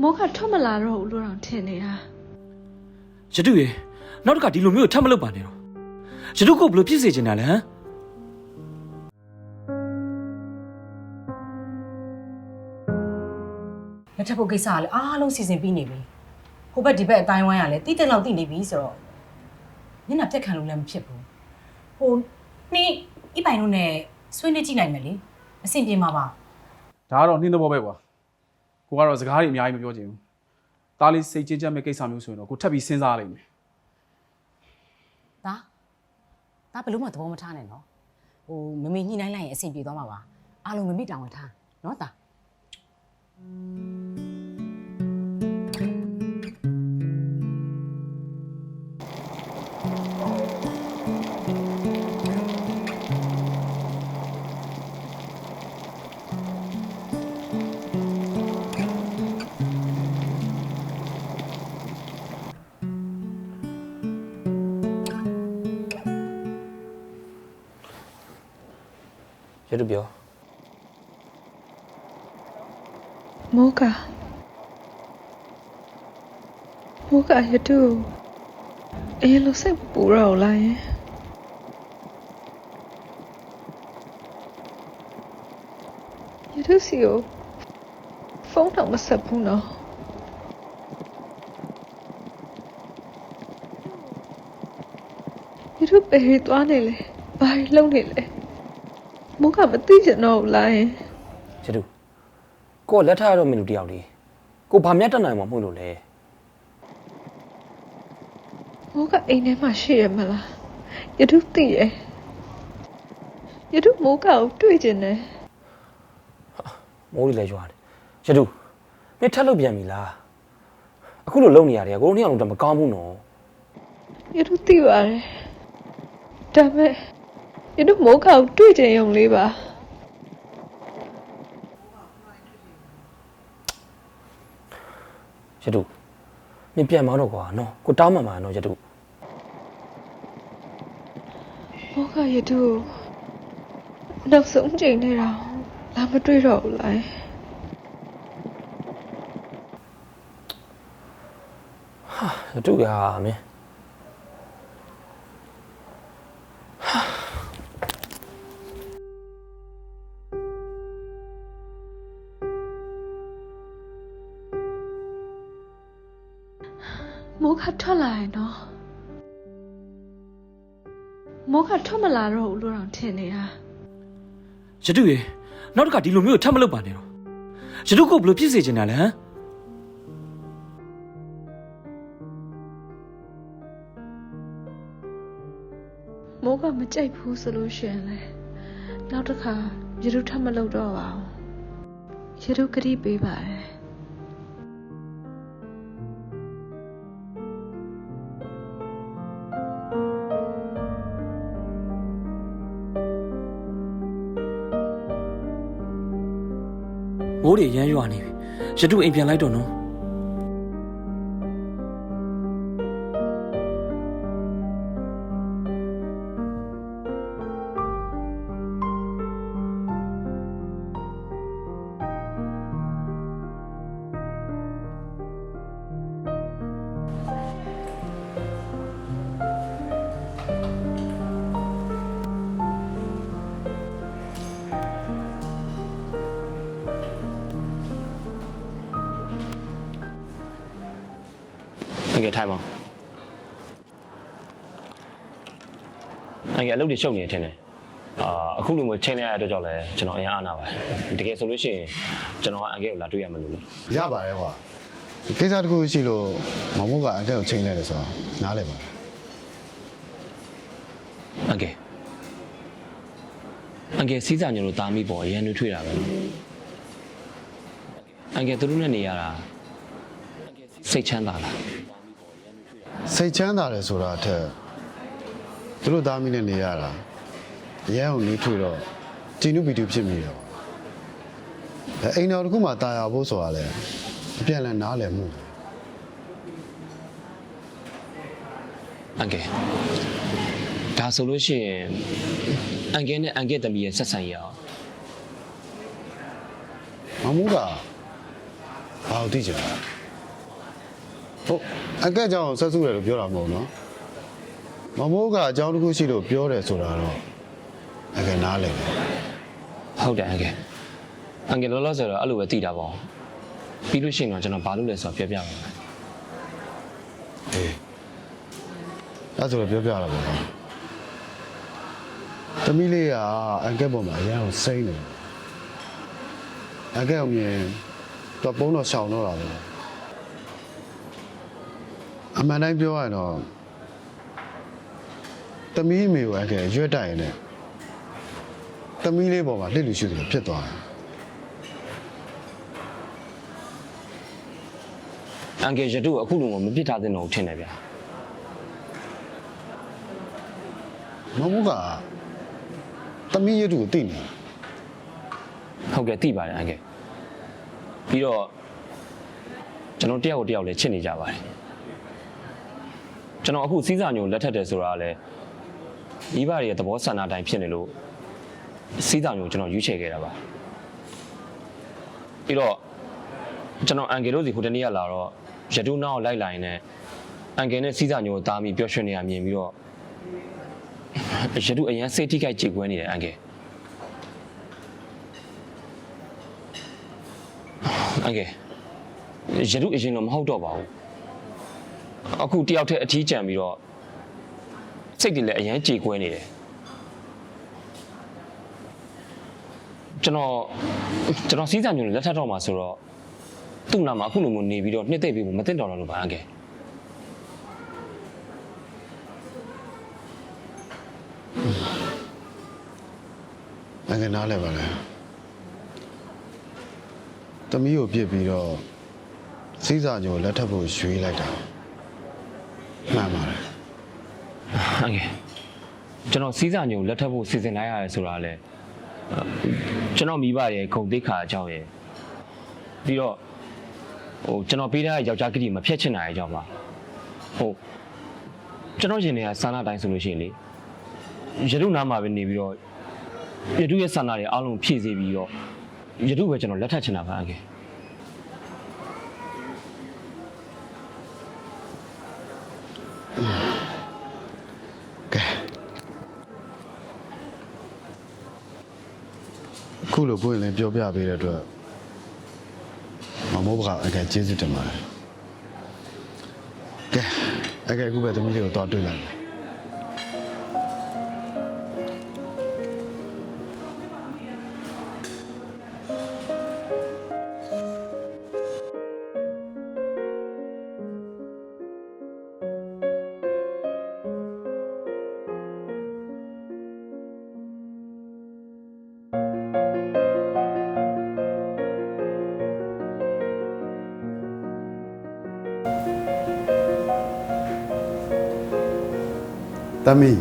မိုးကထွက်မလာတော့ဘူးလို့တောင်ထင်နေတာရတုရေနောက်တစ်ခါဒီလိုမျိုးထပ်မလုပ်ပါနဲ့တော့ရတုကိုဘယ်လိုဖြစ်စေချင်တာလဲဟမ်လက်ထပ်ဖို့ကိစ္စကလည်းအားလုံးစီစဉ်ပြီးနေပြီဟိုဘက်ဒီဘက်အတိုင်းဝိုင်းကလည်းတိတိလောက်တိနေပြီဆိုတော့မျက်နှာပြက်ခံလို့လည်းမဖြစ်ဘူးဟိုနှင်းဤပိုင်တို့နဲ့ဆွေးနွေးကြည့်နိုင်မယ်လေအဆင်ပြေမှာပါဒါကတော့နှင်းသဘောပဲကွာ ကိုကတော့စကားတွေအများကြီးမပြောချင်ဘူးသားလေးစိတ်ချင်းချက်မဲ့ကိစ္စမျိုးဆိုရင်တော့ကိုထပ်ပြီးစဉ်းစားရလိမ့်မယ်ဒါဒါဘယ်လို့မှသဘောမထားနဲ့နော်ဟိုမမေညှိနှိုင်းလိုက်ရင်အဆင်ပြေသွားမှာပါအားလုံးမမေတောင်းဝထားနော်ဒါရ တုပြောမိုးကမိုးကရတူအေးလို့စိတ်မပူတော့ဘူးလားယင်ရတူစီကိုဖုန်းတော့မဆက်ဘူးနော်ရတူပဲရီသွားနေလေဘာရီလုံးနေလဲ မိုးကမသိချင်တော့ဘူးလားယင်ရတုကိုကလက်ထပ်ရတော့မင်းတို့တယောက်လေးကိုဘာမြတ်တတ်နိုင်မှာမဟုတ်လို့လဲမိုးကအိမ်ထဲမှာရှိရမလားယတုသိရယတုမိုးကကိုတွေ့ကျင်တယ်မိုးတွေလည်းရွာတယ်ရတုမင်းထပ်လုပ်ပြန်ပြီလားအခုလိုလုပ်နေရတယ်ကိုတို့နှစ်ယောက်လုံးတော့မကောင်းဘူးနော်ယတုသိပါတယ်ဒါပေမဲ့ ယတုမိုးကကိုတွေ့ကျင်ရုံလေးပါရတုမင်းပြန်မတော့ကွာနော်ကိုတောင်းမှမှာနော်ရတုမိုးကယတုကိုနောက်ဆုံးချိန်နဲ့တော့လာမတွေ့တော့ဘူးလားရတုရမင်း မိုးကထွက်လာရင်တော့မိုးကထွက်မလာတော့ဘူးလို့တောင်ထင်နေတာရတုရေနောက်တစ်ခါဒီလိုမျိုးထပ်မလုပ်ပါနဲ့တော့ရတုကိုဘယ်လိုဖြစ်စေချင်တာလဲဟမ်မိုးကမကြိုက်ဘူးဆိုလို့ရှရင်လေနောက်တစ်ခါယတုထပ်မလုပ်တော့ပါဘူးယတုကတိပေးပါတယ် မိုးတွေရမ်းရွာနေပြီရတုအိမ်ပြန်လိုက်တော့နော် အငယ်ထိုင်ပါအငယ်အလုပ်တွေရှုပ်နေတယ်ထင်တယ်အာအခုလိုမျိုးချိန်လိုက်ရတဲ့အတွက်ကြောင့်လည်းကျွန်တော်အရင်အားနာပါတယ်တကယ်ဆိုလို့ရှိရင်ကျွန်တော်ကအငယ်ကိုလာတွေ့ရမယ်လို့လို့ရပါတယ်ကွာဒီကိစ္စတစ်ခုရှိလို့မမိုးကအတက်ကိုချိန်လိုက်တယ်ဆိုတော့နားလည်ပါတယ်အငယ်အငယ်စီးစာညို့လို့တားမိပေါ်အရင်နှွေးထွေးတာပဲအငယ်သူတို့နဲ့နေရတာစိတ်ချမ်းသာလား စိတ်ချမ်းသာတယ်ဆိုတာအထက်သူတို့သားမိနဲ့နေရတာအရန်ကိုနှီးထွေတော့တီနုဗီတူဖြစ်မိတယ်ပေါ့အိမ်တော်တစ်ခုမှတာယာဖို့ဆိုတာလဲအပြန်လည်နားလည်မှုအန်ကယ်ဒါဆိုလို့ရှိရင်အန်ကယ်နဲ့အန်ကယ်တမီးရဲ့ဆက်ဆံရေးအောင်မမူးကဘာလို့တိကျလဲ ဟုတ်အကက်ကြောင့်ဆက်စုတယ်လို့ပြောတာမဟုတ်နော်မမိုးကအကြောင်းတစ်ခုရှိလို့ပြောတယ်ဆိုတာတော့အကက်နားလည်တယ်ဟုတ်တယ်အန်ကယ်အန်ကယ်လောလောဆယ်တော့အဲ့လိုပဲသိတာပေါ့ပြီးလို့ရှိရင်တော့ကျွန်တော်ဘာလုပ်လဲဆိုတော့ပြောပြပါမယ်အေးအဲ့ဆိုတော့ပြောပြရတာပေါ့နော်သမီးလေးကအကက်ပေါ်မှာအရင်ကစိမ့်နေတယ်အကက်အမြင်တော့ပုံတော့ရှောင်တော့တာပဲ အမှန်တိုင်းပြောရရင်တော့သမီးအမေကိုအကက်ရွက်တိုက်ရင်လည်းသမီးလေးပေါ်မှာလှစ်လူရှုတယ်ဖြစ်သွားတယ်အန်ကယ်ရတုကိုအခုလုံးကမပြစ်ထားသင့်တော့ဘူးထင်တယ်ဗျာမဟုတ်ဘူးကသမီးရတူကိုသိနေဟုတ်ကဲ့သိပါတယ်အန်ကယ်ပြီးတော့ကျွန်တော်တယောက်ကိုတယောက်လည်းချစ်နေကြပါတယ် ကျွန်တော်အခုစီးစာညိုလက်ထက်တယ်ဆိုတာကလည်းမိဘတွေရဲ့သဘောဆန္ဒအတိုင်းဖြစ်နေလို့စီးစာညိုကျွန်တော်ရွေးချယ်ခဲ့တာပါပြီးတော့ကျွန်တော်အန်ကယ်တို့စီဟိုတနေ့ကလာတော့ရတုနောက်ကိုလိုက်လာရင်လည်းအန်ကယ်နဲ့စီးစာညိုကိုတားပြီးပျော်ရွှင်နေတာမြင်ပြီးတော့ရတုအရင်စိတ်ထိခိုက်ကြေကွဲနေတယ်အန်ကယ်အငယ်ရတုအရင်တော့မဟုတ်တော့ပါဘူး အခုတယောက်တည်းအထီးကျန်ပြီးတော့စိတ်တွေလည်းအရန်ကြေကွဲနေတယ်ကျွန်တော်ကျွန်တော်စီးစာမျိုးနဲ့လက်ထပ်တော့မှာဆိုတော့သူ့နာမှာအခုလိုမျိုးနေပြီးတော့နှစ်သိမ့်ပြီးမသိတော့တော့လို့ပါအငယ်အကက်နားလဲပါလဲသမီးကိုပြစ်ပြီးတော့စီးစာညိုလက်ထပ်ဖို့ရွေးလိုက်တာ မှန်ပါတယ်အငယ်ကျွန်တော်စီးစာညုံလက်ထပ်ဖို့စီစဉ်လိုက်ရတယ်ဆိုတာလေအဲကျွန်တော်မိဘရဲ့ဂုံတိတ်ခါအကြောင်းရယ်ပြီးတော့ဟိုကျွန်တော်ပေးထားတဲ့ယောက်ျားကလေးမဖြတ်ချင်တာရဲ့အကြောင်းပါဟုတ်ကျွန်တော်ရင်ထဲကစာနာတိုင်းဆိုလို့ရှိရင်လေရတုနားမှာပဲနေပြီးတော့ရတုရဲ့စာနာတွေအားလုံးဖြည့်စေပြီးတော့ရတုပဲကျွန်တော်လက်ထပ်ချင်တာပါအငယ် အခုလိုကိုယ်လည်းပြောပြပေးတဲ့အတွက်မမိုးဘကအကက်ကျေးဇူးတင်ပါတယ်ကဲအကက်အခုပဲသမီးလေးကိုတော့တွေ့လိုက်မယ် တမီး